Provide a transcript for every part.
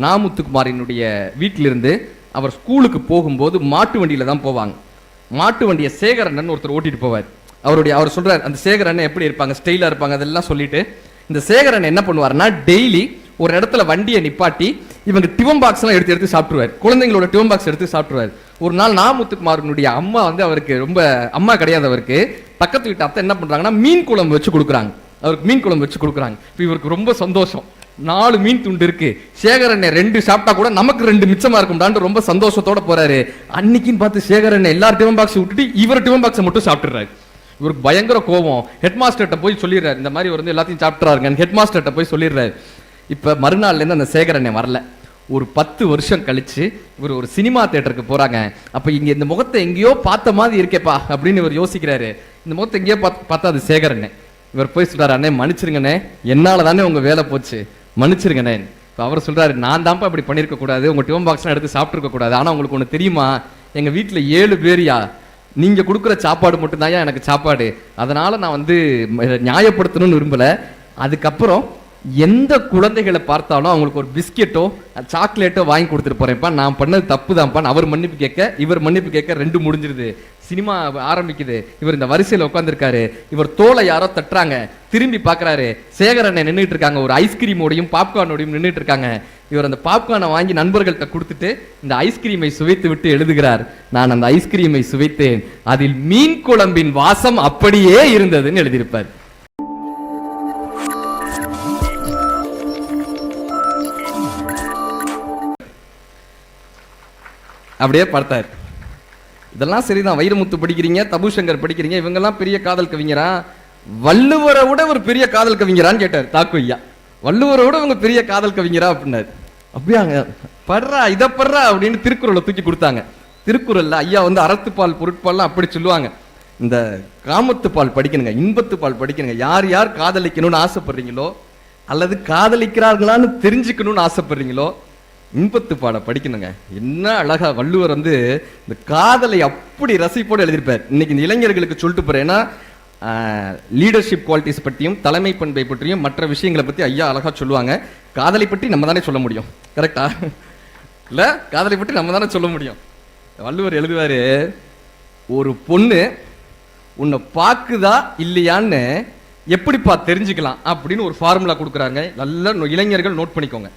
நாமுத்துக்குமாரினுடைய வீட்டிலிருந்து அவர் ஸ்கூலுக்கு போகும்போது மாட்டு வண்டியில் தான் போவாங்க. மாட்டு வண்டியை சேகரண்ணன் ஒருத்தர் ஓட்டிட்டு போவார். அவருடைய அவர் சொல்றார் அந்த சேகரண்ணன் எப்படி இருப்பாங்க? ஸ்டைலாக இருப்பாங்க? அதெல்லாம் சொல்லிட்டு இந்த சேகரன் என்ன பண்ணுவாருன்னா டெய்லி ஒரு இடத்துல வண்டியை நிப்பாட்டி இவங்க டிவம் பாக்ஸ் எல்லாம் எடுத்து எடுத்து சாப்பிட்டுருவார். குழந்தைங்களோட டிவம் பாக்ஸ் எடுத்து சாப்பிட்டுருவார். ஒரு நாள் நாமுத்துக்குமாரனுடைய அம்மா வந்து அவருக்கு ரொம்ப அம்மா கிடையாது அவருக்கு. பக்கத்து வீட்டு அத்தை என்ன பண்றாங்கன்னா மீன் குழம்பு வச்சு கொடுக்குறாங்க. அவருக்கு மீன் குழம்பு வச்சு கொடுக்குறாங்க. இப்போ இவருக்கு ரொம்ப சந்தோஷம். நாலு மீன் துண்டு இருக்கு. சேகரண்ணே ரெண்டு சாப்பிட்டா கூட நமக்கு ரெண்டு மிச்சமா இருக்கும்டான்னு ரொம்ப சந்தோஷத்தோட போறாரு. அன்னைக்குன்னு பார்த்து சேகரண்ணே எல்லார் டிவன் பாக்ஸ் விட்டுட்டு இவர் டிவன் பாக்ஸை மட்டும் சாப்பிட்டுறாரு. இவருக்கு பயங்கர கோபம் ஹெட் மாஸ்டர்கிட்ட போய் சொல்லிடுறாரு. இந்த மாதிரி வந்து எல்லாத்தையும் சாப்பிட்றாருங்க ஹெட் மாஸ்டர்கிட்ட போய் சொல்லிடுறாரு. இப்போ மறுநாள்லேருந்து அந்த சேகரண்ணே வரல. ஒரு பத்து வருஷம் கழிச்சு இவர் ஒரு சினிமா தேட்டருக்கு போறாங்க. அப்ப இங்க இந்த முகத்தை எங்கேயோ பார்த்த மாதிரி இருக்கேப்பா அப்படின்னு இவர் யோசிக்கிறாரு. இந்த முகத்தை எங்கேயோ பார்த்து பார்த்தா அது சேகரண்ணே இவர் போய் சொல்றாரு அண்ணே மன்னிச்சிருங்கண்ணே. என்னால தானே உங்க வேலை போச்சு. மன்னிச்சிருங்கண்ணே இப்போ அவர் சொல்கிறாரு நான் தான்ப்பா இப்படி பண்ணியிருக்க கூடாது. உங்கள் டிஃபன் பாக்ஸ்லாம் எடுத்து சாப்பிட்ருக்க கூடாது. ஆனால் உங்களுக்கு ஒன்று தெரியுமா? எங்கள் வீட்டில் ஏழு பேரியா? நீங்கள் கொடுக்குற சாப்பாடு மட்டும்தான் எனக்கு சாப்பாடு. அதனால் நான் வந்து நியாயப்படுத்தணும்னு விரும்பல. அதுக்கப்புறம் எந்த குழந்தைகளை பார்த்தாலும் அவங்களுக்கு ஒரு பிஸ்கெட்டோ சாக்லேட்டோ வாங்கி கொடுத்துட்டு போறேன்ப்பா. நான் பண்ணது தப்பு தான்ப்பா அவர் மன்னிப்பு கேட்க இவர் மன்னிப்பு கேட்க ரெண்டு முடிஞ்சிருது. சினிமா ஆரம்பிக்குது. இவர் இந்த வரிசையில் உட்காந்துருக்காரு இவர் தோலை யாரோ தட்டுறாங்க. திரும்பி பார்க்கறாரு சேகரனை நின்றுட்டு இருக்காங்க. ஒரு ஐஸ்கிரீமோடையும் பாப்கார்னோடையும் நின்றுட்டு இருக்காங்க. இவர் அந்த பாப்கார்னை வாங்கி நண்பர்கள்ட்ட கொடுத்துட்டு இந்த ஐஸ்கிரீமை சுவைத்து விட்டு எழுதுகிறார். நான் அந்த ஐஸ்கிரீமை சுவைத்தேன். அதில் மீன் குழம்பின் வாசம் அப்படியே இருந்ததுன்னு எழுதியிருப்பார். அப்படியே பார்த்தார். இதெல்லாம் சரிதான். வைரமுத்து படிக்கிறீங்க தபுசங்கர் படிக்கிறீங்க இவங்கெல்லாம் பெரிய காதல் கவிஞரா? வள்ளுவரை விட ஒரு பெரிய காதல் கவிஞரான்னு கேட்டார். தாக்கு ஐயா. வள்ளுவரை விட உங்க பெரிய காதல் கவிஞரா அப்படின்னாரு. அப்படியாங்க படுறா இதை படுறா அப்படின்னு திருக்குறளை தூக்கி கொடுத்தாங்க. திருக்குறள்ல ஐயா வந்து அறத்துப்பால் பொருட்பால்லாம் அப்படி சொல்லுவாங்க. இந்த காமத்து பால் படிக்கணுங்க இன்பத்து பால் படிக்கணுங்க. யார் யார் காதலிக்கணும்னு ஆசைப்படுறீங்களோ அல்லது காதலிக்கிறார்களான்னு தெரிஞ்சுக்கணும்னு ஆசைப்படுறீங்களோ இன்பத்து பாட படிக்கணுங்க. என்ன அழகா வள்ளுவர் வந்து இந்த காதலை அப்படி ரசிப்போடு எழுதியிருப்பார். இன்னைக்கு இந்த இளைஞர்களுக்கு சொல்லிட்டு போறேன்னா லீடர்ஷிப் குவாலிட்டிஸ் பற்றியும் தலைமை பண்பை பற்றியும் மற்ற விஷயங்களை பற்றி ஐயா அழகாக சொல்லுவாங்க. காதலை பற்றி நம்ம தானே சொல்ல முடியும். கரெக்டா இல்லை காதலை பற்றி நம்ம தானே சொல்ல முடியும். வள்ளுவர் எழுதுவார் ஒரு பொண்ணு உன்னை பார்க்குதா இல்லையான்னு எப்படிப்பா தெரிஞ்சுக்கலாம்? அப்படின்னு ஒரு ஃபார்முலா கொடுக்குறாங்க. நல்ல இளைஞர்கள் நோட் பண்ணிக்கோங்க.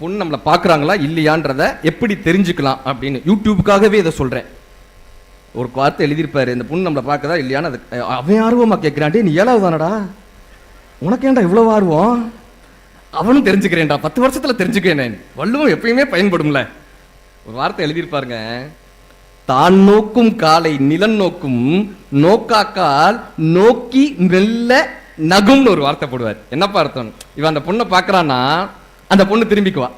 பொண்ணு நம்மளை பார்க்குறாங்களா இல்லையான்றத எப்படி தெரிஞ்சுக்கலாம் அப்படின்னு. யூடியூபுக்காகவே இதை சொல்கிறேன் ஒரு வார்த்தை எழுதியிருப்பாரு. இந்த பொண்ணு நம்மளை பார்க்கதா இல்லையான்னு அது அவன் ஆர்வமாக கேட்குறான்டே நீ ஏழாவது தானடா? உனக்கு ஏன்டா இவ்வளோ ஆர்வம்? அவனும் தெரிஞ்சுக்கிறேன்டா. பத்து வருஷத்தில் தெரிஞ்சுக்கிறேன் வள்ளுவம் எப்பயுமே பயன்படும்ல. ஒரு வார்த்தை எழுதியிருப்பாருங்க. தான் நோக்கும் காலை நிலன் நோக்கும் நோக்காக்கால் நோக்கி மெல்ல நகும்னு ஒரு வார்த்தை போடுவார். என்னப்பா அர்த்தம்? இவன் அந்த பொண்ணை பார்க்கறான்னா அந்த பொண்ணு திரும்பிக்குவா.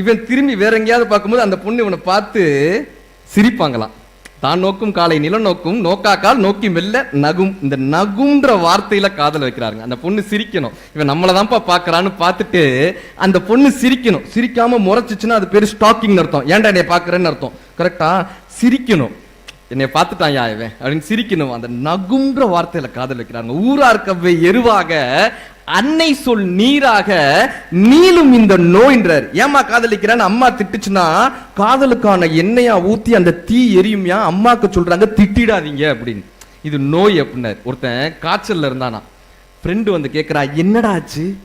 இவன் திரும்பி வேற எங்கேயாவது பார்க்கும்போது அந்த பொண்ணு இவனை பார்த்து சிரிப்பாங்களாம். தான் நோக்கும் காலை நிலம் நோக்கும் நோக்காக்கால் நோக்கி மெல்ல நகும். இந்த நகுன்ற வார்த்தையில காதல் வைக்கிறாருங்க. அந்த பொண்ணு சிரிக்கணும். இவன் நம்மளை தான்ப்பா பார்க்கறான்னு பார்த்துட்டு அந்த பொண்ணு சிரிக்கணும். சிரிக்காம முறைச்சிச்சுன்னா அது பேர் ஸ்டாக்கிங் அர்த்தம். ஏன்டா என்னை பாக்குறேன்னு அர்த்தம். கரெக்டா சிரிக்கணும். என்னை பார்த்துட்டான் யா இவன். அப்படின்னு சிரிக்கணும். அந்த நகுன்ற வார்த்தையில காதல் வைக்கிறாங்க ஊரா இருக்கவே எருவாக அன்னை சொல் நீராக நீளும் இந்த நோயின்றார். ஏமா காதலிக்கிறான்னு அம்மா திட்டுச்சுன்னா காதலுக்கான எண்ணெயா ஊத்தி அந்த தீ எரியும்யா? அம்மாக்கு சொல்றாங்க திட்டிடாதீங்க அப்படின்னு. இது நோய் அப்படின்னாரு. ஒருத்தன் காய்ச்சல்ல இருந்தானா ஃப்ரெண்டு வந்து கேட்குறா என்னடா ஆச்சு?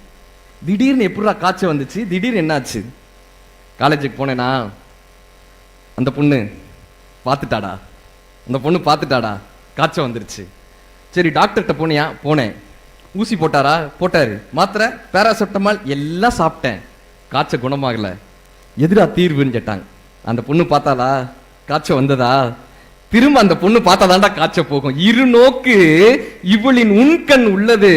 திடீர்னு எப்படிடா காய்ச்சல் வந்துச்சு? திடீர்னு என்னாச்சு? காலேஜுக்கு போனேனா அந்த பொண்ணு பார்த்துட்டாடா அந்த பொண்ணு பார்த்துட்டாடா காய்ச்சல் வந்துருச்சு. சரி டாக்டர்கிட்ட போனியா? போனேன். ஊசி போட்டாரா? போட்டாரு. மாத்திரை பேராசெப்டமால் எல்லாம் சாப்பிட்டேன். காய்ச்சல் குணமாகல. எதிரா தீர்வுன்னு கேட்டாங்க. அந்த பொண்ணு பார்த்தாளா? காய்ச்சல் வந்ததா? திரும்ப அந்த பொண்ணு பார்த்தாதான்டா காய்ச்சல் போகும். இரு நோக்கு இவளின் உண்கண் உள்ளது.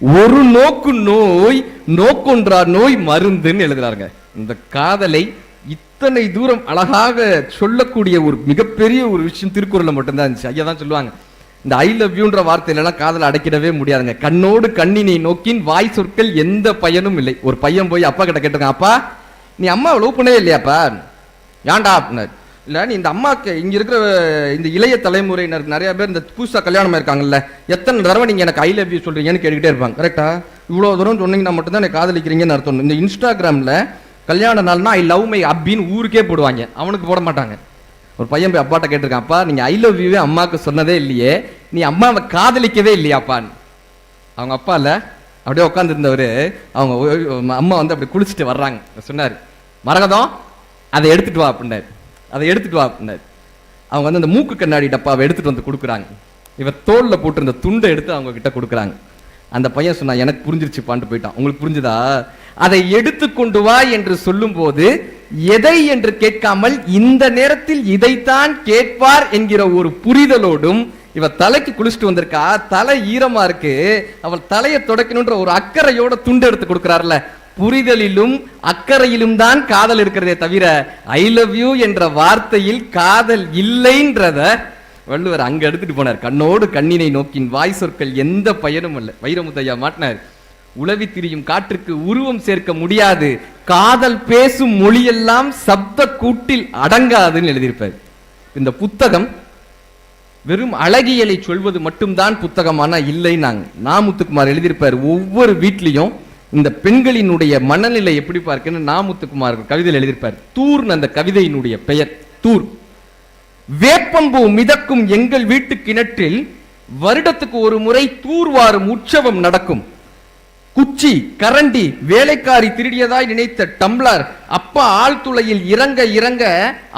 ஒரு நோக்கு நோய் நோக்கொன்றா நோய் மருந்துன்னு எழுதுறாங்க இந்த காதலை இத்தனை தூரம் அழகாக சொல்லக்கூடிய ஒரு மிகப்பெரிய ஒரு விஷயம் திருக்குறளை மட்டும்தான் இருந்துச்சு. ஐயா தான் சொல்லுவாங்க. இந்த ஐ லவ் யூன்ற வார்த்தையிலலாம் காதலை அடைக்கிடவே முடியாதுங்க. கண்ணோடு கண்ணினை நோக்கின் வாய் சொற்கள் எந்த பயனும் இல்லை. ஒரு பையன் போய் அப்பா கிட்ட கேட்டிருக்கான் அப்பா நீ அம்மா லவ் பண்ணவே இல்லையாப்பா? ஏன்டா? அப்படின்னாரு இல்லை நீ இந்த அம்மாக்கு இங்கே இருக்கிற இந்த இளைய தலைமுறையினர் நிறைய பேர் இந்த புதுசாக கல்யாணம் இருக்காங்கல்ல எத்தனை தடவை நீங்கள் எனக்கு ஐ லவ் யூ சொல்கிறீங்கன்னு கேட்டுக்கிட்டே இருப்பாங்க. கரெக்டா இவ்வளோ தூரம் சொன்னீங்கன்னா மட்டும்தான் எனக்கு காதலிக்கிறீங்கன்னு அர்த்தம். இந்த இன்ஸ்டாகிராமில் கல்யாண நாள்னா ஐ லவ் மை அப்பின்னு ஊருக்கே போடுவாங்க. அவனுக்கு போட மாட்டாங்க. ஒரு பையன் போய் அப்பாட்ட கேட்டிருக்கான் அப்பா நீங்க ஐ லவ் யூவே அம்மாவுக்கு சொன்னதே இல்லையே. நீ அம்மாவை காதலிக்கவே இல்லையாப்பான்னு. அவங்க அப்பா இல்ல அப்படியே உட்காந்துருந்தவர் அவங்க அம்மா வந்து அப்படி குளிச்சுட்டு வர்றாங்க. சொன்னார் மரகதம் அதை எடுத்துட்டு வா அப்படின்னாரு. அதை எடுத்துட்டு வா அப்படின்னாரு. அவங்க வந்து அந்த மூக்கு கண்ணாடி டப்பாவை எடுத்துட்டு வந்து கொடுக்குறாங்க. இவர் தோளில் போட்டிருந்த துண்டை எடுத்து அவங்க கிட்ட கொடுக்குறாங்க. அந்த பையன் சொன்னா எனக்கு புரிஞ்சிருச்சுப்பான்ட்டு போயிட்டான். உங்களுக்கு புரிஞ்சுதா? அதை எடுத்து கொண்டு வா என்று சொல்லும்போது எதை என்று கேட்காமல் இந்த நேரத்தில் இதைத்தான் கேட்பார் என்கிற ஒரு புரிதலோடும் இவ தலைக்கு குளிச்சுட்டு வந்திருக்கா. தலை ஈரமா இருக்கு. அவள் தலையை தொடக்கணுன்ற ஒரு அக்கறையோட துண்டு எடுத்து கொடுக்கிறார்ல. புரிதலிலும் அக்கறையிலும் தான் காதல் இருக்கிறதே தவிர ஐ லவ் யூ என்ற வார்த்தையில் காதல் இல்லைன்றத வள்ளுவர் அங்க எடுத்துட்டு போனார். கண்ணோடு கண்ணினை நோக்கின் வாய் சொற்கள் எந்த பயனும் அல்ல. வைரமுத்தையா மாட்டினார். உளவி திரியும் காற்றுக்கு உருவம் சேர்க்க முடியாது. காதல் பேசும் மொழியெல்லாம் சப்த கூட்டில் அடங்காதுன்னு எழுதியிருப்பார். இந்த புத்தகம் வெறும் அழகியலை சொல்வது மட்டும்தான் புத்தகமானா இல்லை நாங்க நாமுத்துக்குமார் எழுதியிருப்பார் ஒவ்வொரு வீட்லையும் இந்த பெண்களினுடைய மனநிலை எப்படி பார்க்குன்னு நாமுத்துக்குமார் கவிதையில் எழுதியிருப்பார். தூர்னு அந்த கவிதையினுடைய பெயர். தூர். வேப்பம்பூ மிதக்கும் எங்கள் வீட்டு கிணற்றில் வருடத்துக்கு ஒரு முறை தூர்வாரும் உற்சவம் நடக்கும். குச்சி கரண்டி வேலைக்காரி திருடியதாய் நினைத்த டம்ளர் அப்பா ஆழ்துளையில் இறங்க இறங்க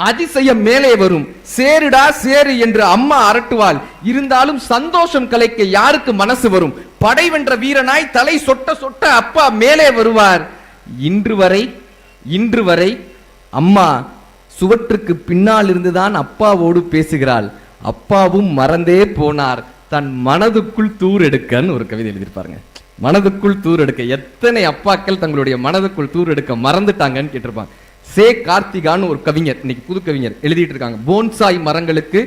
அதிசயம் மேலே வரும். சேருடா சேரு என்று அம்மா அரட்டுவாள். இருந்தாலும் சந்தோஷம் கலைக்க யாருக்கு மனசு வரும்? படை வென்ற வீரனாய் தலை சொட்ட சொட்ட அப்பா மேலே வருவார். இன்று வரை இன்று வரை அம்மா சுவற்றுக்கு பின்னால் இருந்துதான் அப்பாவோடு பேசுகிறாள். அப்பாவும் மறந்தே போனார். தன் மனதுக்குள் தூர் எடுக்கன்னு ஒரு கவிதை எழுதியிருப்பாருங்க. மனதுக்குள் தூர் எடுக்க. எத்தனை அப்பாக்கள் தங்களுடைய மனதுக்குள் தூர் எடுக்க மறந்துட்டாங்கன்னு கேட்டிருப்பாங்க. சே கார்த்திகான்னு ஒரு கவிஞர் இன்னைக்கு புது கவிஞர் எழுதிட்டு இருக்காங்க போன்சாய் மரங்களுக்கு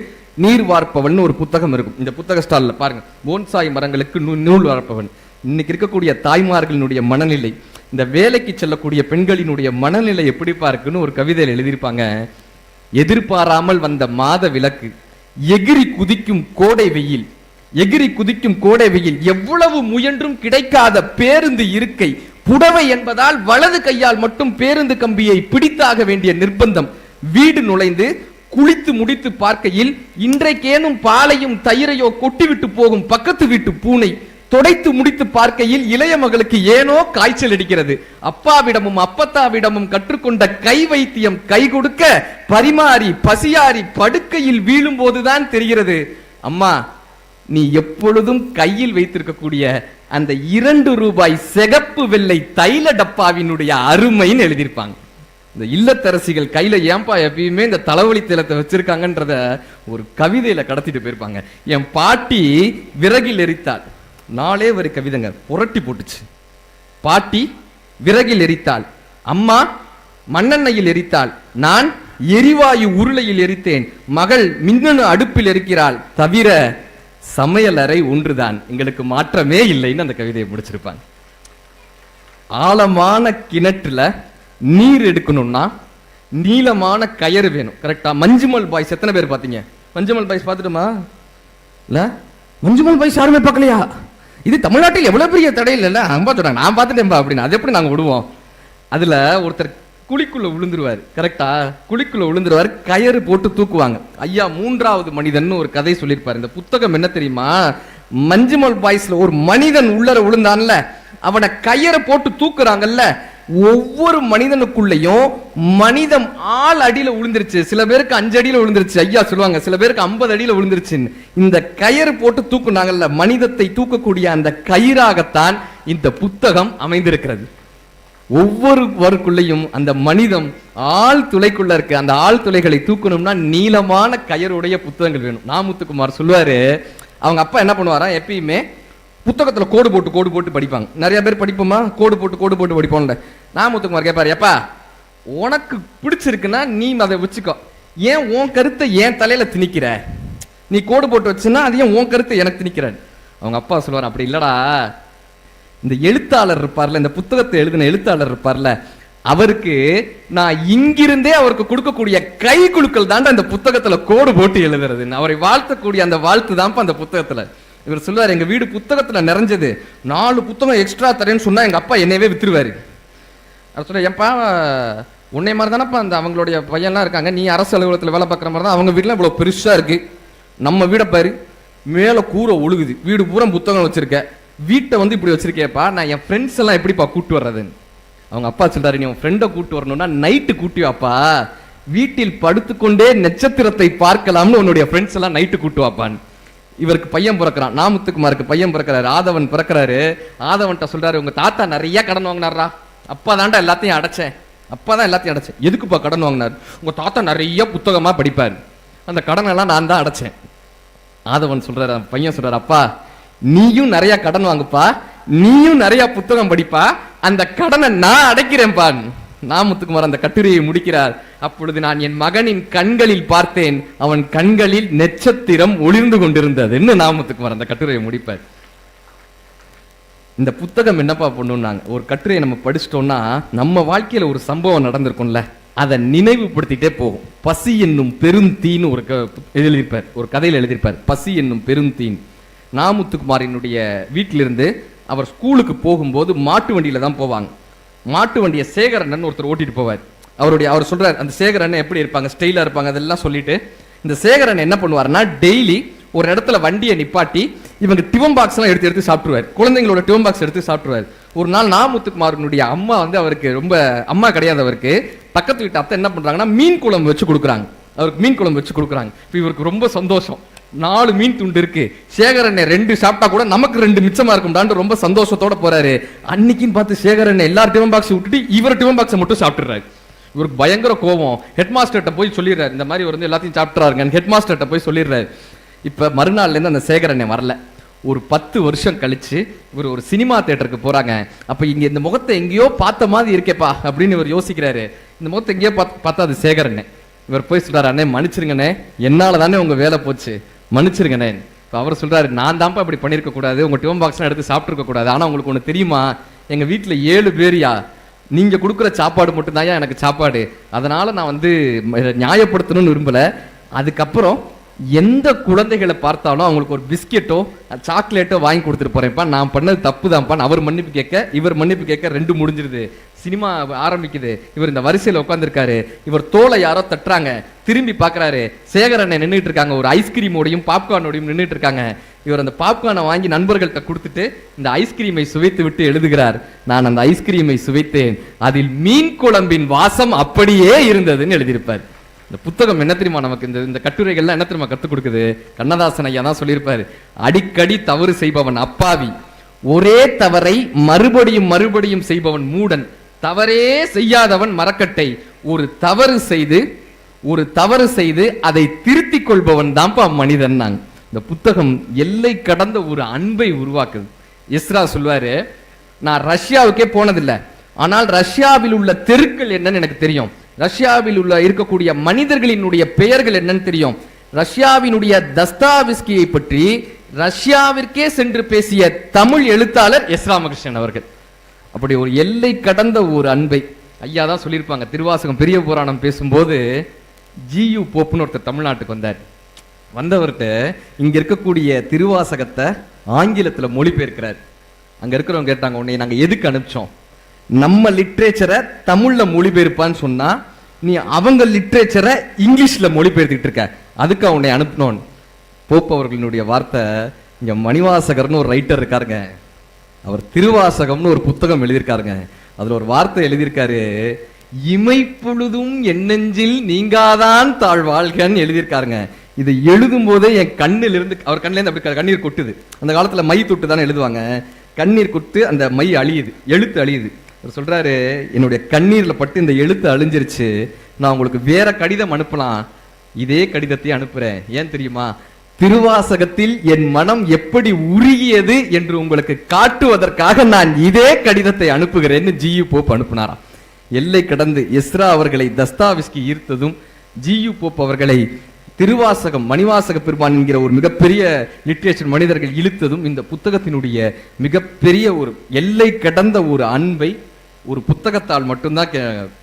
நீர் வார்ப்பவன் ஒரு புத்தகம் இருக்கும். இந்த புத்தக ஸ்டாலில் பாருங்க. போன்சாய் மரங்களுக்கு நூல் வார்ப்பவன் இன்னைக்கு இருக்கக்கூடிய தாய்மார்களினுடைய மனநிலை இந்த வேலைக்கு செல்லக்கூடிய பெண்களினுடைய மனநிலை எப்படிப்பா இருக்குன்னு ஒரு கவிதையில் எழுதியிருப்பாங்க. எதிர்பாராமல் வந்த மாத விளக்கு எகிரி குதிக்கும் கோடை வெயில் எகிரி குதிக்கும் கோடை வெயில் எவ்வளவு முயன்றும் கிடைக்காத பேருந்து இருக்கை புடவை என்பதால் வலது கையால் மட்டும் பேருந்து கம்பியை பிடித்தாக வேண்டிய நிர்பந்தம். வீடு நுழைந்து குளித்து முடித்து பார்க்கையில் இன்றைக்கேனும் பாலையும் தயிரையோ கொட்டிவிட்டு போகும் பக்கத்து வீட்டு பூனை துடைத்து முடித்து பார்க்கையில் இளைய மகளுக்கு ஏனோ காய்ச்சல் அடிக்கிறது. அப்பாவிடமும் அப்பத்தாவிடமும் கற்றுக்கொண்ட கை வைத்தியம் கை கொடுக்க பரிமாறி பசியாரி படுக்கையில் வீழும் போதுதான் தெரிகிறது. அம்மா நீ எப்பொழுதும் கையில் வைத்திருக்கக்கூடிய அந்த இரண்டு ரூபாய் சிகப்பு வெள்ளை தைல டப்பாவினுடைய அருமைன்னு எழுதியிருப்பாங்க. இந்த இல்லத்தரசிகள் கையில ஏன்பா எப்பயுமே இந்த தலைவலி தைலத்தை வச்சிருக்காங்கன்றத ஒரு கவிதையில கடத்திட்டு போயிருப்பாங்க. என் பாட்டி விறகில் எரித்தாள். நாளே ஒரு கவிதைங்க புரட்டி போட்டுச்சு. பாட்டி விறகில் எரித்தாள். அம்மா மண்ணெண்ணையில் எரித்தாள். நான் எரிவாயு உருளையில் எரித்தேன். மகள் மின்னணு அடுப்பில் எரிக்கிறாள். தவிர சமையலறை ஒன்றுதான். எங்களுக்கு மாற்றமே இல்லைன்னு அந்த கவிதையை முடிச்சிருப்பாங்க. ஆழமான கிணற்றுல நீர் எடுக்கணும்னா நீளமான கயறு வேணும். கரெக்டா மஞ்சுமல் பாய்ஸ். எத்தனை பேர் பாத்தீங்க மஞ்சுமல் பாய்ஸ் பார்த்துட்டுமா? இல்ல? மஞ்சுமல் பாய்ஸ் யாருமே பார்க்கலையா? இது தமிழ்நாட்டில் எவ்வளோ பெரிய தடை இல்லைல்ல அம்பா பார்த்துட்டாங்க நான் பார்த்துட்டேன்பா அப்படின்னு. அது எப்படி நாங்கள் விடுவோம்? அதில் ஒருத்தர் குழிக்குள்ளே விழுந்துருவார். கரெக்டா குழிக்குள்ளே விழுந்துருவார் கயறு போட்டு தூக்குவாங்க. ஐயா மூன்றாவது மனிதன் ஒரு கதை சொல்லியிருப்பாரு. இந்த புத்தகம் என்ன தெரியுமா? மஞ்சுமல் பாய்ஸ்ல ஒரு மனிதன் உள்ளர விழுந்தான்ல அவனை கயறை போட்டு தூக்குறாங்கல்ல ஒவ்வொரு மனிதனுக்குள்ளேயும் மனிதம் ஆள் அடியில விழுந்துருச்சு சில பேருக்கு அஞ்சு அடியில விழுந்துருச்சு ஐயா சொல்லுவாங்க சில பேருக்கு ஐம்பது அடியில விழுந்துருச்சுன்னு இந்த கயிறு போட்டு தூக்குனாங்கல்ல மனிதத்தை தூக்கக்கூடிய அந்த கயிறாகத்தான் இந்த புத்தகம் அமைந்திருக்கிறது. ஒவ்வொருவருக்குள்ளேயும் அந்த மனிதம் ஆள் துளைக்குள்ள இருக்கு. அந்த ஆள் துளைகளை தூக்கணும்னா நீளமான கயருடைய புத்தகங்கள் வேணும். நாமுத்துக்குமார் சொல்லுவாரு அவங்க அப்பா என்ன பண்ணுவாராம் எப்பயுமே புத்தகத்தில் கோடு போட்டு கோடு போட்டு படிப்பாங்க. நிறைய பேர் படிப்போமா? கோடு போட்டு கோடு போட்டு படிப்போம்ல. நாமுத்துக்குமார் கேட்பாரு எப்பா உனக்கு பிடிச்சிருக்குன்னா நீ அதை வச்சுக்கோ. ஏன் உன் கருத்தை ஏன் தலையில திணிக்கிற? நீ கோடு போட்டு வச்சுன்னா அது ஏன் உன் கருத்தை எனக்கு திணிக்கிற அவங்க அப்பா சொல்லுவார் அப்படி இல்லடா. இந்த எழுத்தாளர் இருப்பார்ல இந்த புத்தகத்தை எழுதின எழுத்தாளர் இருப்பார்ல அவருக்கு நான் இங்கிருந்தே அவருக்கு கொடுக்கக்கூடிய கை குழுக்கள் தாண்டா அந்த புத்தகத்துல கோடு போட்டு எழுதுறது அவரை வாழ்த்தக்கூடிய அந்த வாழ்த்து தான்ப்பா அந்த புத்தகத்துல. இவர் சொல்லுவார் எங்கள் வீடு புத்தகத்தில் நிறைஞ்சது. நாலு புத்தகம் எக்ஸ்ட்ரா தரேன்னு சொன்னால் எங்கள் அப்பா என்னையவே வித்துருவாரு. அவர் சொல்ல ஏன்பா உன்னை மாதிரி தானப்பா அந்த அவங்களுடைய பையன்லாம் இருக்காங்க. நீ அரசு அலுவலகத்தில் வேலை பார்க்குற மாதிரி தான் அவங்க வீட்டில் இவ்வளோ பெருசாக இருக்குது நம்ம வீடை பாரு மேலே கூரை ஒழுகுது. வீடு பூரா புத்தகம் வச்சுருக்கேன் வீட்டை வந்து இப்படி வச்சுருக்கேப்பா. நான் என் ஃப்ரெண்ட்ஸ் எல்லாம் எப்படிப்பா கூட்டு வர்றதுன்னு. அவங்க அப்பா சொல்கிறாரு நீ உன் ஃப்ரெண்டை கூட்டு வரணும்னா நைட்டு கூட்டி வாப்பா. வீட்டில் படுத்துக்கொண்டே நட்சத்திரத்தை பார்க்கலாம்னு உன்னுடைய ஃப்ரெண்ட்ஸ் எல்லாம் நைட்டு கூட்டு வாப்பான்னு. இவருக்கு பையன் பிறக்கிறான் நாமுத்துக்குமாருக்கு பையன் பிறக்கிறாரு ஆதவன் பிறக்கிறாரு. ஆதவன்ட்ட சொல்றாரு உங்க தாத்தா நிறைய கடன் வாங்கினாரா அப்பா தாண்டா எல்லாத்தையும் அடைச்சேன். அப்பா தான் எல்லாத்தையும் அடைச்சேன். எதுக்குப்பா கடன் வாங்கினார்? உங்க தாத்தா நிறைய புத்தகமா படிப்பார். அந்த கடன் எல்லாம் நான் தான் அடைச்சேன். ஆதவன் சொல்றாரு பையன் சொல்றாரு அப்பா நீயும் நிறைய கடன் வாங்குப்பா. நீயும் நிறைய புத்தகம் படிப்பா. அந்த கடனை நான் அடைக்கிறேன்பா நாமத்துக்குமார் அந்த கட்டுரையை முடிக்கிறார். அப்பொழுது நான் என் மகனின் கண்களில் பார்த்தேன். அவன் கண்களில் நட்சத்திரம் ஒளிர்ந்து கொண்டிருந்ததுன்னு நாமத்துக்குமார் அந்த கட்டுரையை முடிப்பார்? இந்த புத்தகம் என்னப்பா பண்ணுன்னாங்க ஒரு கட்டுரையை நம்ம படிச்சிட்டோம்னா நம்ம வாழ்க்கையில ஒரு சம்பவம் நடந்திருக்கும்ல. அதை நினைவுபடுத்திட்டே போகும். பசி என்னும் பெருந்தீன்னு ஒரு க- எழுதியிருப்பார். ஒரு கதையில் எழுதியிருப்பார். பசி என்னும் பெருந்தீன். நாமுத்துக்குமாரினுடைய வீட்டிலிருந்து அவர் ஸ்கூலுக்கு போகும்போது மாட்டு வண்டியில தான் போவாங்க. மாட்டு வண்டியை சேகரண்ணன் ஒருத்தர் ஓட்டிட்டு போவார். அவருடைய அவர் சொல்றாரு அந்த சேகரண்ணன் எப்படி இருப்பாங்க? ஸ்டைலா இருப்பாங்க? அதெல்லாம் சொல்லிட்டு இந்த சேகரன் என்ன பண்ணுவார்னா டெய்லி ஒரு இடத்துல வண்டியை நிப்பாட்டி இவங்க டிவம் பாக்ஸ் எல்லாம் எடுத்து எடுத்து சாப்பிட்டுருவார். குழந்தைங்களோட டிவம் பாக்ஸ் எடுத்து சாப்பிட்டுருவார். ஒரு நாள் நாமுத்துக்குமாரனுடைய அம்மா வந்து அவருக்கு ரொம்ப அம்மா கிடையாது அவருக்கு. பக்கத்து வீட்டு அத்தை என்ன பண்றாங்கன்னா மீன் குழம்பு வச்சு கொடுக்குறாங்க. அவருக்கு மீன் குழம்பு வச்சு கொடுக்குறாங்க. இவருக்கு ரொம்ப சந்தோஷம். நாலு மீன் துண்டு இருக்கு. சேகரண்ணே ரெண்டு சாப்பிட்டா கூட நமக்கு ரெண்டு மிச்சமா இருக்கும்டான்னு ரொம்ப சந்தோஷத்தோட போறாரு. அன்னைக்குன்னு பார்த்து சேகரண்ணே எல்லாரும் டிஃபன் பாக்ஸ் விட்டுட்டு இவர் டிஃபன் பாக்ஸை மட்டும் சாப்பிட்டுறாரு. இவருக்கு பயங்கர கோபம் ஹெட் மாஸ்டர்கிட்ட போய் சொல்லிடுறாரு. இந்த மாதிரி வந்து எல்லாத்தையும் சாப்பிட்றாருங்க ஹெட் மாஸ்டர்கிட்ட போய் சொல்லிடுறாரு. இப்போ மறுநாள்லேருந்து அந்த சேகரண்ணே வரல. ஒரு பத்து வருஷம் கழிச்சு இவர் ஒரு சினிமா தேட்டருக்கு போறாங்க. அப்ப இங்க இந்த முகத்தை எங்கேயோ பார்த்த மாதிரி இருக்கேப்பா அப்படின்னு இவர் யோசிக்கிறாரு. இந்த முகத்தை எங்கேயோ பார்த்து பார்த்தா அது சேகரண்ணே இவர் போய் சொல்றாரு அண்ணே மன்னிச்சிருங்கண்ணே. என்னால தானே உங்க வேலை போச்சு. மன்னிச்சிருங்கண்ணே இப்போ அவர் சொல்கிறாரு நான் தான்ப்பா இப்படி பண்ணியிருக்க கூடாது உங்கள் டிஃபன் பாக்ஸ்லாம் எடுத்து சாப்பிட்ருக்க கூடாது. ஆனால் உங்களுக்கு ஒன்று தெரியுமா? எங்கள் வீட்டில் ஏழு பேரியா நீங்கள் கொடுக்குற சாப்பாடு மட்டும்தான் எனக்கு சாப்பாடு. அதனால் நான் வந்து நியாயப்படுத்தணும்னு விரும்பலை. அதுக்கப்புறம் எந்த குழந்தைகளை பார்த்தாலும் அவங்களுக்கு ஒரு பிஸ்கெட்டோ சாக்லேட்டோ வாங்கி கொடுத்துட்டு போறேன்ப்பா. நான் பண்ணது தப்பு தான்ப்பா அவர் மன்னிப்பு கேட்க இவர் மன்னிப்பு கேட்க ரெண்டு முடிஞ்சிருது. சினிமா ஆரம்பிக்குது. இவர் இந்த வரிசையில் உட்காந்துருக்காரு இவர் தோலை யாரோ தட்டுறாங்க. திரும்பி பார்க்குறாரு. சேகரனை நின்றுட்டு இருக்காங்க ஒரு ஐஸ்கிரீமோடையும் பாப்கார்னோடையும் நின்றுட்டு இருக்காங்க இவர் அந்த பாப்கார்னை வாங்கி நண்பர்கள்ட்ட கொடுத்துட்டு இந்த ஐஸ்கிரீமை சுவைத்து விட்டு எழுதுகிறார். நான் அந்த ஐஸ்கிரீமை சுவைத்தேன். அதில் மீன் குழம்பின் வாசம் அப்படியே இருந்ததுன்னு எழுதியிருப்பார். இந்த புத்தகம் என்ன தெரியுமா நமக்கு? இந்த இந்த கட்டுரைகள்லாம் என்ன தெரியுமா கற்றுக் கொடுக்குது? கண்ணதாசன் ஐயா தான் சொல்லியிருப்பாரு. அடிக்கடி தவறு செய்பவன் அப்பாவி. ஒரே தவறை மறுபடியும் மறுபடியும் செய்பவன் மூடன். தவறே செய்யாதவன் மரக்கட்டை. ஒரு தவறு செய்து ஒரு தவறு செய்து அதை திருத்திக் கொள்பவன் தான்ப்பா மனிதன் இந்த புத்தகம் எல்லை கடந்த ஒரு அன்பை உருவாக்குது. இஸ்ரா சொல்வாரு நான் ரஷ்யாவுக்கே போனதில்லை. ஆனால் ரஷ்யாவில் உள்ள தெருக்கள் என்னன்னு எனக்கு தெரியும். ரஷ்யாவில் உள்ள இருக்கக்கூடிய மனிதர்களினுடைய பெயர்கள் என்னன்னு தெரியும். ரஷ்யாவினுடைய தஸ்தாவிஸ்கியை பற்றி ரஷ்யாவிற்கே சென்று பேசிய தமிழ் எழுத்தாளர் எஸ் ராமகிருஷ்ணன் அவர்கள். அப்படி ஒரு எல்லை கடந்த ஒரு அன்பை ஐயா தான் சொல்லியிருப்பாங்க திருவாசகம் பெரிய புராணம் பேசும்போது ஜியு போப்புன்னு ஒருத்தர் தமிழ்நாட்டுக்கு வந்தார். வந்தவர்கிட்ட இங்க இருக்கக்கூடிய திருவாசகத்தை ஆங்கிலத்துல மொழிபெயர்க்கிறார். அங்க இருக்கிறவங்க கேட்டாங்க உன்னை நாங்க எதுக்கு அனுப்பிச்சோம்? நம்ம லிட்ரேச்சரை தமிழ்ல மொழிபெயர்ப்பான்னு சொன்னா நீ அவங்க லிட்ரேச்சரை இங்கிலீஷ்ல மொழிபெயர்த்துக்கிட்டு இருக்க. அதுக்கு உன்னை அனுப்பினோன் போப் அவர்களினுடைய வார்த்தை இங்க மணிவாசகர்னு ஒரு ரைட்டர் இருக்காருங்க. அவர் திருவாசகம்னு ஒரு புத்தகம் எழுதியிருக்காருங்க. அதுல ஒரு வார்த்தை எழுதியிருக்காரு இமைப்பொழுதும் எண்ணெஞ்சில் நீங்காதான் தாழ்வாழ்கன்னு எழுதியிருக்காருங்க. இதை எழுதும் போதே என் கண்ணில் இருந்து அவர் கண்ணிலேருந்து அப்படி கண்ணீர் கொட்டுது. அந்த காலத்துல மை தொட்டு தானே எழுதுவாங்க. கண்ணீர் கொட்டு அந்த மை அழியுது எழுத்து அழியுது. அவர் சொல்றாரு என்னுடைய கண்ணீர்ல பட்டு இந்த எழுத்து அழிஞ்சிருச்சு. நான் உங்களுக்கு வேற கடிதம் அனுப்பலாம். இதே கடிதத்தை அனுப்புறேன். ஏன் தெரியுமா? திருவாசகத்தில் என் மனம் எப்படி உருகியது என்று உங்களுக்கு காட்டுவதற்காக நான் இதே கடிதத்தை அனுப்புகிறேன்னு ஜியு போப் அனுப்புனாராம் எல்லை கடந்து எஸ்ரா அவர்களை தஸ்தாவிஸ்கி ஈர்த்ததும் ஜியு போப் அவர்களை திருவாசகம் மணிவாசக பெருமான் என்கிற ஒரு மிகப்பெரிய லிட்ரேச்சர் மனிதர்கள் இழுத்ததும் இந்த புத்தகத்தினுடைய மிகப்பெரிய ஒரு எல்லை கடந்த ஒரு அன்பை ஒரு புத்தகத்தால் மட்டும்தான்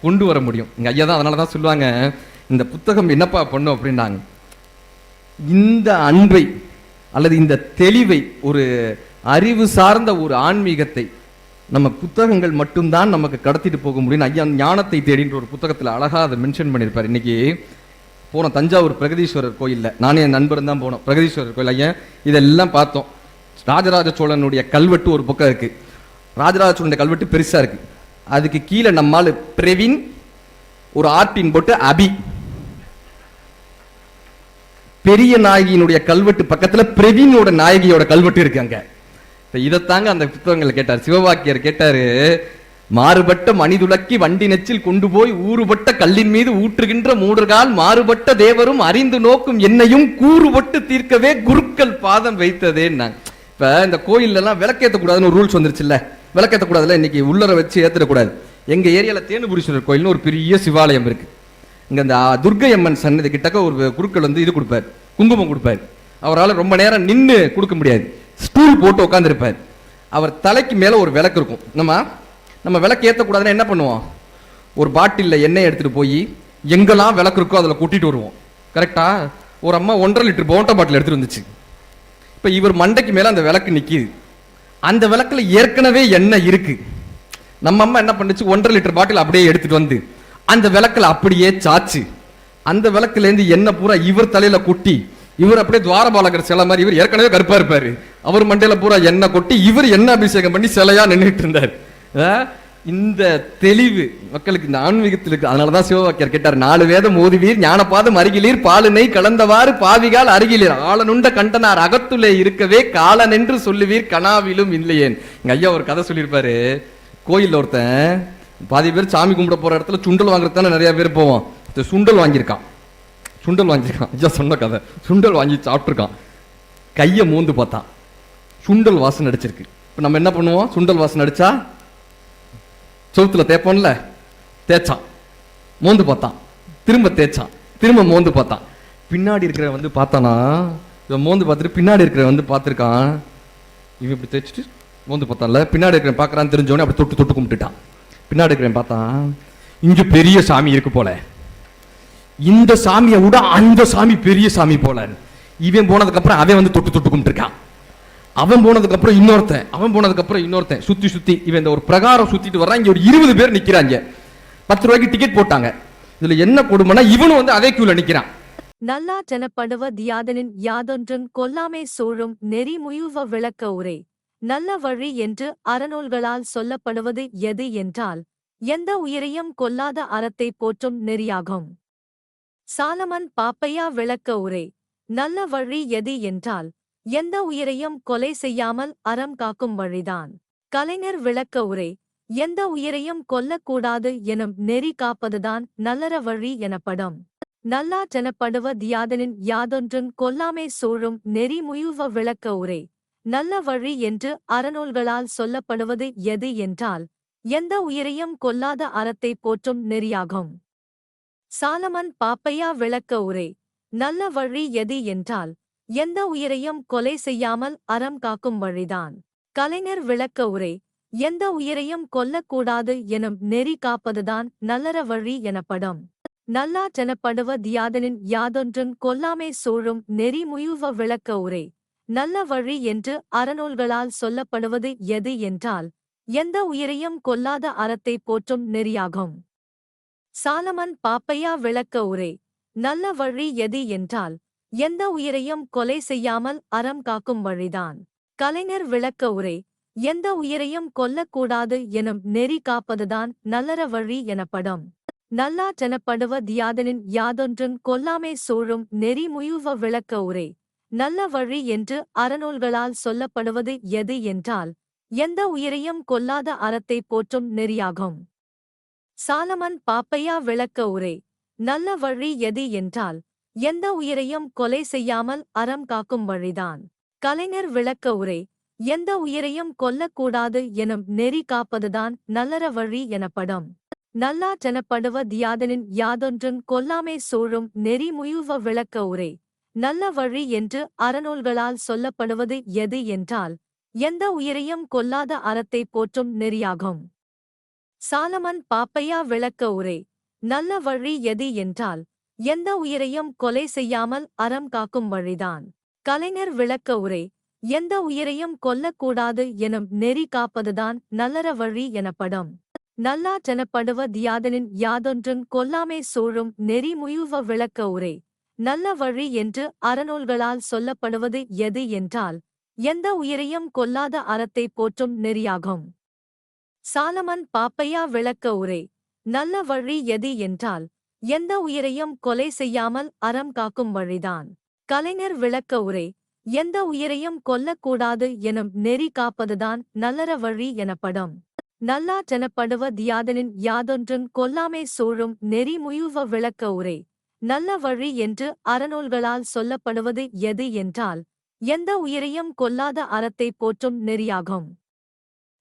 கொண்டு வர முடியும். இங்கே ஐயா தான் அதனால தான் சொல்லுவாங்க இந்த புத்தகம் என்னப்பா பண்ணும்? அப்படின்னாங்க. இந்த அன்பை அல்லது இந்த தெளிவை ஒரு அறிவு சார்ந்த ஒரு ஆன்மீகத்தை நம்ம புத்தகங்கள் மட்டும்தான் நமக்கு கடத்திட்டு போக முடியும். ஐயா ஞானத்தை தேடின்ற ஒரு புத்தகத்தில் அழகாக அதை மென்ஷன் பண்ணியிருப்பார். இன்னைக்கு போனோம் தஞ்சாவூர் பிரகதீஸ்வரர் கோயிலில் நானே என் நண்பரும் தான் போனோம். பிரகதீஸ்வரர் கோயில் ஐயா இதெல்லாம் பார்த்தோம். ராஜராஜ சோழனுடைய கல்வெட்டு ஒரு பக்கம் இருக்கு. ராஜராஜ சோழனுடைய கல்வெட்டு பெருசா இருக்கு. அதுக்கு கீழே நம்மால் பிரவீன் ஒரு ஆர்டின் போட்டு அபி. பெரிய நாயகியினுடைய கல்வெட்டு பக்கத்துல பிரவீனோட நாயகியோட கல்வெட்டு இருக்கு அங்க. இதைத்தாங்க அந்த புத்தகங்கள் கேட்டார். சிவவாக்கியர் கேட்டாரு மாறுபட்ட மணிதுளக்கி வண்டி நெச்சில் கொண்டு போய் ஊறுபட்ட கல்லின் மீது ஊற்றுகின்ற மூடுகால் மாறுபட்ட தேவரும் அறிந்து நோக்கும் என்னையும் கூறுபட்டு தீர்க்கவே குருக்கள் பாதம் வைத்ததேன்னாங்க. இப்ப இந்த கோயில்ல எல்லாம் விளக்கேற்ற கூடாதுன்னு ரூல்ஸ் வந்துருச்சுல்ல. விளக்கேற்றக்கூடாதுல இன்னைக்கு உள்ளர வச்சு ஏத்திடக்கூடாது எங்க ஏரியால தேனுபுரீஸ்வரர் கோயில்னு ஒரு பெரிய சிவாலயம் இருக்கு. இங்கே இந்த ஆ, துர்க்கை அம்மன் சன்னதி கிட்டக்க ஒரு குருக்கள் வந்து இது கொடுப்பார். குங்குமம் கொடுப்பார். அவரால் ரொம்ப நேரம் நின்று கொடுக்க முடியாது. ஸ்டூல் போட்டு உட்காந்துருப்பார் அவர் தலைக்கு மேலே ஒரு விளக்கு இருக்கும். நம்ம நம்ம விளக்கு ஏற்றக்கூடாதுன்னா என்ன பண்ணுவோம்? ஒரு பாட்டிலில் எண்ணெய் எடுத்துகிட்டு போய் எங்கெல்லாம் விளக்கு இருக்கோ அதில் கொட்டிட்டு வருவோம். கரெக்டாக ஒரு அம்மா ஒன்றரை லிட்டர் போண்டா பாட்டில் எடுத்துட்டு வந்துச்சு. இப்போ இவர் மண்டைக்கு மேலே அந்த விளக்கு நிற்கிது அந்த விளக்கில் ஏற்கனவே எண்ணெய் இருக்குது நம்ம அம்மா என்ன பண்ணுச்சு? ஒன்றரை லிட்டர் பாட்டில் அப்படியே எடுத்துகிட்டு வந்து அந்த விளக்கில் அப்படியே சாச்சு. அந்த விளக்குலேருந்து என்ன பூரா இவர் தலையில கொட்டி இவர் அப்படியே துவாரபாலகர் சிலை மாதிரி இவர் ஏற்கனவே கருப்பா இருப்பாரு. அவர் மண்டையில பூரா எண்ணெய் கொட்டி இவர் என்ன அபிஷேகம் பண்ணி சிலையா நின்றுட்டு இருந்தார். ஆ? இந்த தெளிவு மக்களுக்கு இந்த ஆன்மீகத்தில் இருக்கு. அதனாலதான் சிவவாக்கியர் கேட்டார் நாலு வேதம் ஓதுவீர் ஞானபாதம் அருகிலீர் பாலினை கலந்தவாறு பாவிகால் அருகிலீர். ஆளனுண்ட கண்டனார் அகத்துலே இருக்கவே காலன் என்று சொல்லுவீர் கனாவிலும் இல்லையேன். எங்க ஐயா ஒரு கதை சொல்லியிருப்பாரு. கோயிலில் ஒருத்தன் பாதி பேர் சாமி கும்பிட போற இடத்துல சுண்டல் வாங்குறது தானே நிறைய பேர் போவோம். சுண்டல் வாங்கியிருக்கான். சுண்டல் வாங்கியிருக்கான். ஐயா சொன்ன கதை. சுண்டல் வாங்கி சாப்பிட்ருக்கான் கையை மூந்து பார்த்தான். சுண்டல் வாசனை அடிச்சிருக்கு. இப்போ நம்ம என்ன பண்ணுவோம்? சுண்டல் வாசனை அடிச்சா? செவுத்துல தேப்போம்ல தேய்ச்சான். மோந்து பார்த்தான். திரும்ப தேய்ச்சான். திரும்ப மோந்து பார்த்தான். பின்னாடி இருக்கிற வந்து பார்த்தானா? இவன் மோந்து பார்த்துட்டு பின்னாடி இருக்கிற வந்து பார்த்துருக்கான். இவன் இப்படி தேய்ச்சிட்டு மோந்து பார்த்தான்ல. பின்னாடி இருக்கிற பார்க்குறான்னு தெரிஞ்சவனே அப்படி தொட்டு தொட்டு கும்பிட்டுட்டான். பின்னாடி இருக்கிறவன் பார்த்தான் இங்க பெரிய சாமி இருக்கு போல. இந்த சாமியை விட அந்த சாமி பெரிய சாமி போல. இவன் போனதுக்கு அப்புறம் அவன் வந்து தொட்டு தொட்டு கும்பிட்டுருக்கான். அவன் போனதுக்கு அப்புறம் இன்னொருத்தன் அவன் போனதுக்கு அப்புறம் இன்னொருத்தன். சுத்தி சுத்தி இவன் இந்த ஒரு பிரகாரம் சுத்திட்டு வர்றான். இங்க ஒரு இருபது பேர் நிக்கிறாங்க. பத்து ரூபாய்க்கு டிக்கெட் போட்டாங்க. இதுல என்ன கொடுமைனா இவனும் வந்து அதே கியூல நிக்கிறான். நல்லா ஜனப்படுவ தியாதனின் யாதொன்றும் கொல்லாமை சூழும் நெறிமுயுவ விளக்க உரை. நல்ல வழி என்று அறநூல்களால் சொல்லப்படுவது எது என்றால் எந்த உயிரையும் கொல்லாத அறத்தை போற்றும் நெறியாகும். சாலமன் பாப்பையா விளக்க உரை நல்ல வழி எது என்றால் எந்த உயிரையும் கொலை செய்யாமல் அறம் காக்கும் வழிதான். கலைஞர் விளக்க உரை எந்த உயிரையும் கொல்லக்கூடாது எனும் நெறி காப்பதுதான் நல்லற வழி எனப்படும். நல்லா தியாதனின் யாதொன்றும் கொல்லாமை சூழும் நெறிமுயுவ விளக்க உரை நல்ல வழி என்று அறநூல்களால் சொல்லப்படுவது எது என்றால் எந்த உயிரையும் கொல்லாத அறத்தை போற்றும் நெறியாகும். சாலமன் பாப்பையா விளக்க உரை நல்ல வழி எது என்றால் எந்த உயிரையும் கொலை செய்யாமல் அறம் காக்கும் வழிதான். கலைஞர் விளக்க உரை எந்த உயிரையும் கொல்லக்கூடாது எனும் நெறி காப்பதுதான் நல்லற வழி எனப்படும். நல்லா எனப்படுவ தியாதனின் யாதொன்றும் கொல்லாமை சூழும் நெறிமுயுவ விளக்க உரை நல்ல வழி என்று அறநூல்களால் சொல்லப்படுவது எது என்றால் எந்த உயிரையும் கொல்லாத அறத்தை போற்றும் நெறியாகும். சாலமன் பாப்பையா விளக்க உரை நல்ல வழி எது என்றால் எந்த உயிரையும் கொலை செய்யாமல் அறம் காக்கும் வழிதான். கலைஞர் விளக்க உரை எந்த உயிரையும் கொல்லக்கூடாது எனும் நெறி காப்பதுதான் நல்லற வழி எனப்படும். நல்லா தியாதனின் யாதொன்றும் கொல்லாமை சூழும் நெறிமுயுவ விளக்க உரை நல்ல வழி என்று அறநூல்களால் சொல்லப்படுவது எது என்றால் எந்த உயிரையும் கொல்லாத அறத்தை போற்றும் நெறியாகும். சாலமன் பாப்பையா விளக்க உரை நல்ல வழி எது என்றால் எந்த உயிரையும் கொலை செய்யாமல் அறம் காக்கும் வழிதான். கலைஞர் விளக்க உரை எந்த உயிரையும் கொல்லக்கூடாது எனும் நெறி காப்பதுதான் நல்லற வழி எனப்படும். நல்லா தியாதனின் யாதொன்றும் கொல்லாமை சூழும் நெறிமுயுவ விளக்க உரை நல்ல வழி என்று அறநூல்களால் சொல்லப்படுவது எது என்றால் எந்த உயிரையும் கொல்லாத அறத்தை போற்றும் நெறியாகும். சாலமன் பாப்பையா விளக்க உரை நல்ல வழி எது என்றால் எந்த உயிரையும் கொலை செய்யாமல் அறம் காக்கும் வழிதான். கலைஞர் விளக்க உரை எந்த உயிரையும் கொல்லக்கூடாது எனும் நெறி காப்பதுதான் நல்லற வழி எனப்படும். நல்லாற்றெனப்படுவ தியாதனின் யாதொன்றும் கொல்லாமே சூழும் நெறி முயுவ விளக்க உரை நல்ல வழி என்று அறநூல்களால் சொல்லப்படுவது எது என்றால் எந்த உயிரையும் கொல்லாத அறத்தை போற்றும் நெறியாகும். சாலமன் பாப்பையா விளக்க உரை நல்ல வழி எது என்றால் எந்த உயிரையும் கொலை செய்யாமல் அறம் காக்கும் வழிதான். கலைஞர் விளக்க உரை எந்த உயிரையும் கொல்லக்கூடாது எனும் நெறி காப்பதுதான் நல்லற வழி எனப்படும். நல்லாற்றெனப்படுவ தியாதனின் யாதொன்றும் கொல்லாமே சூழும் நெறி முயுவ விளக்க உரை நல்ல வழி என்று அறநூல்களால் சொல்லப்படுவது எது என்றால் எந்த உயிரையும் கொல்லாத அறத்தை போற்றும் நெறியாகும்.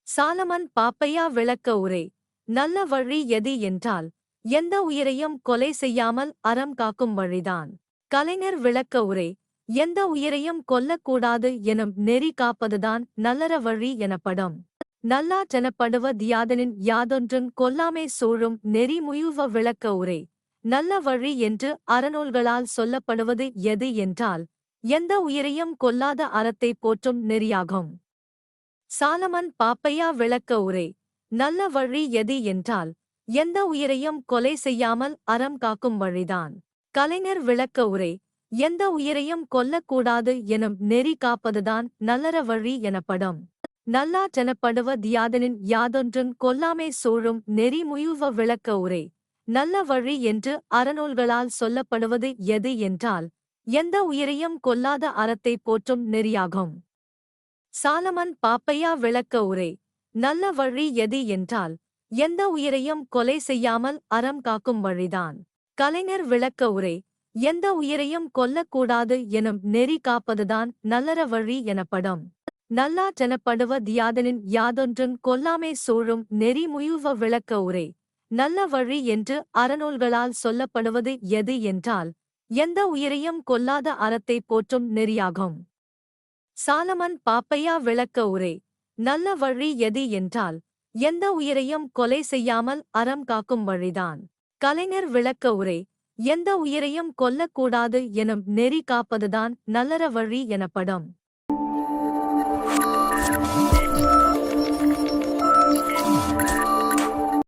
சாலமன் பாப்பையா விளக்க உரை நல்ல வழி எது என்றால் எந்த உயிரையும் கொலை செய்யாமல் அறம் காக்கும் வழிதான். கலைஞர் விளக்க உரை எந்த உயிரையும் கொல்லக்கூடாது எனும் நெறி காப்பதுதான் நல்லற வழி எனப்படும். நல்லாற்றெனப்படுவ தியாதனின் யாதொன்றும் கொல்லாமே சூழும் நெறி முயுவ விளக்க உரை நல்ல வழி என்று அறநூல்களால் சொல்லப்படுவது எது என்றால் எந்த உயிரையும் கொல்லாத அறத்தை போற்றும் நெறியாகும். சாலமன் பாப்பையா விளக்க உரை நல்ல வழி எது என்றால் எந்த உயிரையும் கொலை செய்யாமல் அறம் காக்கும் வழிதான். கலைஞர் விளக்க உரை எந்த உயிரையும் கொல்லக்கூடாது எனும் நெறி காப்பதுதான் நல்லற வழி எனப்படும். நல்லாற்றெனப்படுவ தியாதனின் யாதொன்றும் கொல்லாமே சூழும் நெறி முயுவ விளக்க உரை நல்ல வழி என்று அறநூல்களால் சொல்லப்படுவது எது என்றால் எந்த உயிரையும் கொல்லாத அறத்தை போற்றும் நெறியாகும். சாலமன் பாப்பையா விளக்க உரை நல்ல வழி எது என்றால் எந்த உயிரையும் கொலை செய்யாமல் அறம் காக்கும் வழிதான். கலைஞர் விளக்க உரை எந்த உயிரையும் கொல்லக்கூடாது எனும் நெறி காப்பதுதான் நல்லற வழி எனப்படும். நல்லாற்றெனப்படுவ தியாதனின் யாதொன்றும் கொல்லாமே சூழும் நெறி முயுவ விளக்க உரை நல்ல வழி என்று அறநூல்களால் சொல்லப்படுவது எது என்றால் எந்த உயிரையும் கொல்லாத அறத்தை போற்றும் நெறியாகும். சாலமன் பாப்பையா விளக்க உரை நல்ல வழி எது என்றால் எந்த உயிரையும் கொலை செய்யாமல் அறம் காக்கும் வழிதான். கலைஞர் விளக்க உரை எந்த உயிரையும் கொல்லக்கூடாது எனும் நெறி காப்பதுதான் நல்லற வழி எனப்படும்.